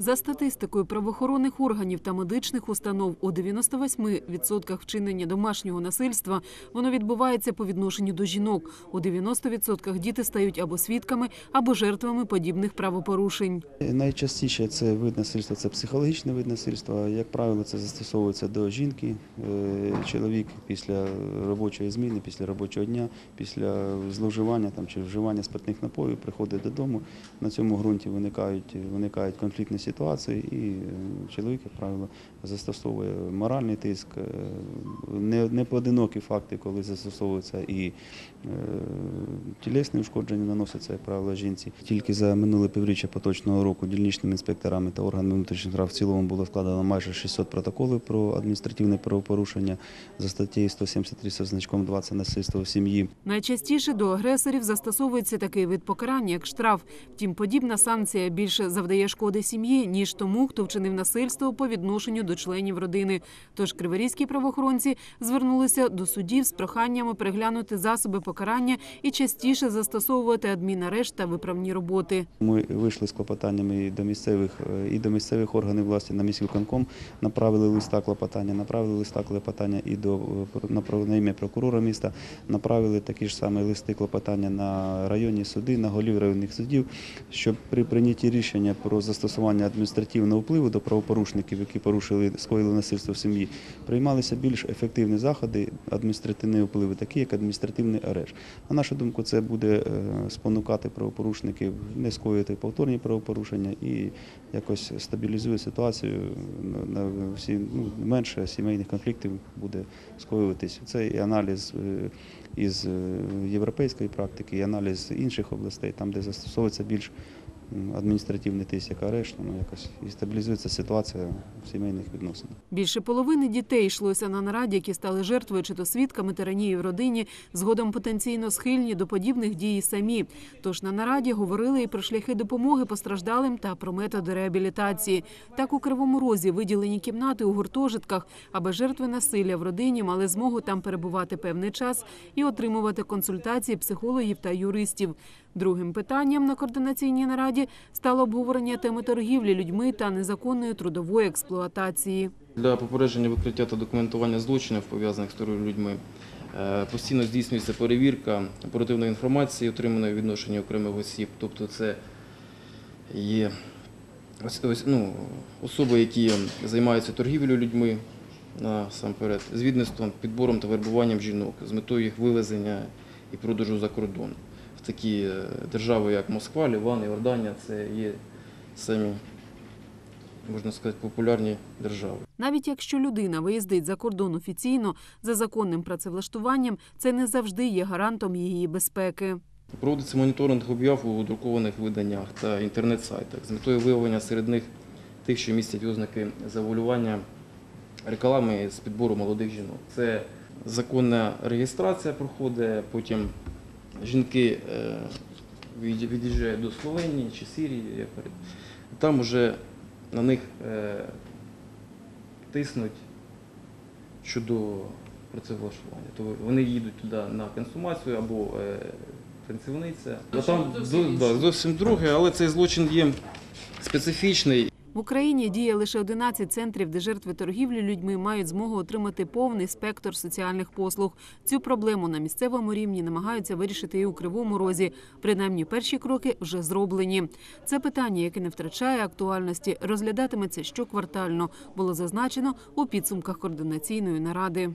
За статистикою правоохоронних органів та медичних установ, у 98% вчинення домашнього насильства воно відбувається по відношенню до жінок. У 90% діти стають або свідками, або жертвами подібних правопорушень. Найчастіше це вид насильства, це психологічний вид насильства. Як правило, це застосовується до жінки. Е, Чоловік після робочої зміни, після робочого дня, після зловживання там, чи вживання спиртних напоїв приходить додому. На цьому ґрунті виникають, виникають конфліктні ситуації, і е, чоловік, як правило, застосовує моральний тиск. Е, Не, не поодинокі факти, коли застосовуються і е, тілесні ушкодження наносяться, як правило, жінці. Тільки за минуле півріччя поточного року дільничними інспекторами та органами внутрішніх справ в цілому було складено майже 600 протоколів про адміністративне правопорушення за статтею 173 зі значком 2 це насильство в сім'ї. Найчастіше до агресорів застосовується такий вид покарання, як штраф. Втім, подібна санкція більше завдає шкоди сім'ї, ніж тому, хто вчинив насильство по відношенню до членів родини. Тож криворізькі правоохоронці звернулися до судів з проханнями переглянути засоби покарання і частіше застосовувати адмінарешт та виправні роботи. Ми вийшли з клопотаннями і до місцевих е, і до місцевих органів власті на міськвиконком, направили листа клопотання, направили листа клопотання і до е, на ім'я прокурора міста, направили такі ж самі листи клопотання на районні суди, на голів районних судів, щоб при прийнятті рішення про застосування адміністративного впливу до правопорушників, які порушили скоїли насильство в сім'ї, приймалися більш ефективні заходи адміністративної впливу, такі як адміністративний арешт. На нашу думку, це буде е, спонукати правопорушників не скоїти повторні правопорушення і якось стабілізує ситуацію. На всі ну, менше сімейних конфліктів буде скоюватись. Це і аналіз е, із е, європейської практики, і аналіз інших областей, там, де застосовується більш адміністративний тиск, як арешт, ну, якось і стабілізується ситуація в сімейних відносинах. Більше половини дітей йшлося на нараді, які стали жертвою чи то свідками тиранії в родині, згодом потенційно схильні до подібних дій самі. Тож на нараді говорили і про шляхи допомоги постраждалим та про методи реабілітації. Так у Кривому Розі виділені кімнати у гуртожитках, аби жертви насилля в родині мали змогу там перебувати певний час і отримувати консультації психологів та юристів. Другим питанням на координаційній нараді стало обговорення теми торгівлі людьми та незаконної трудової експлуатації. Для попередження викриття та документування злочинів, пов'язаних з торгівлею людьми, е, постійно здійснюється перевірка оперативної інформації, отриманої в відношенні окремих осіб. Тобто це є ну, особи, які займаються торгівлею людьми насамперед, з відництвом, підбором та вербуванням жінок з метою їх вивезення і продажу за кордон. В такі е, держави, як Москва, Ліван, Іорданія, це є самі, можна сказати, популярні держави. Навіть якщо людина виїздить за кордон офіційно за законним працевлаштуванням, це не завжди є гарантом її безпеки. Проводиться моніторинг об'яв у друкованих виданнях та інтернет-сайтах з метою виявлення серед них тих, що містять ознаки завуалювання реклами з підбору молодих жінок. Це законна реєстрація проходить, потім жінки е, від'їжджають до Словенії чи Сирії. Там вже на них е, тиснуть щодо працевлаштування. То вони їдуть туди на консумацію або е, танцівниця. А там зовсім друге, але цей злочин є специфічний. В Україні діє лише 11 центрів, де жертви торгівлі людьми мають змогу отримати повний спектр соціальних послуг. Цю проблему на місцевому рівні намагаються вирішити і у Кривому Розі. Принаймні, перші кроки вже зроблені. Це питання, яке не втрачає актуальності, розглядатиметься щоквартально. Було зазначено у підсумках координаційної наради.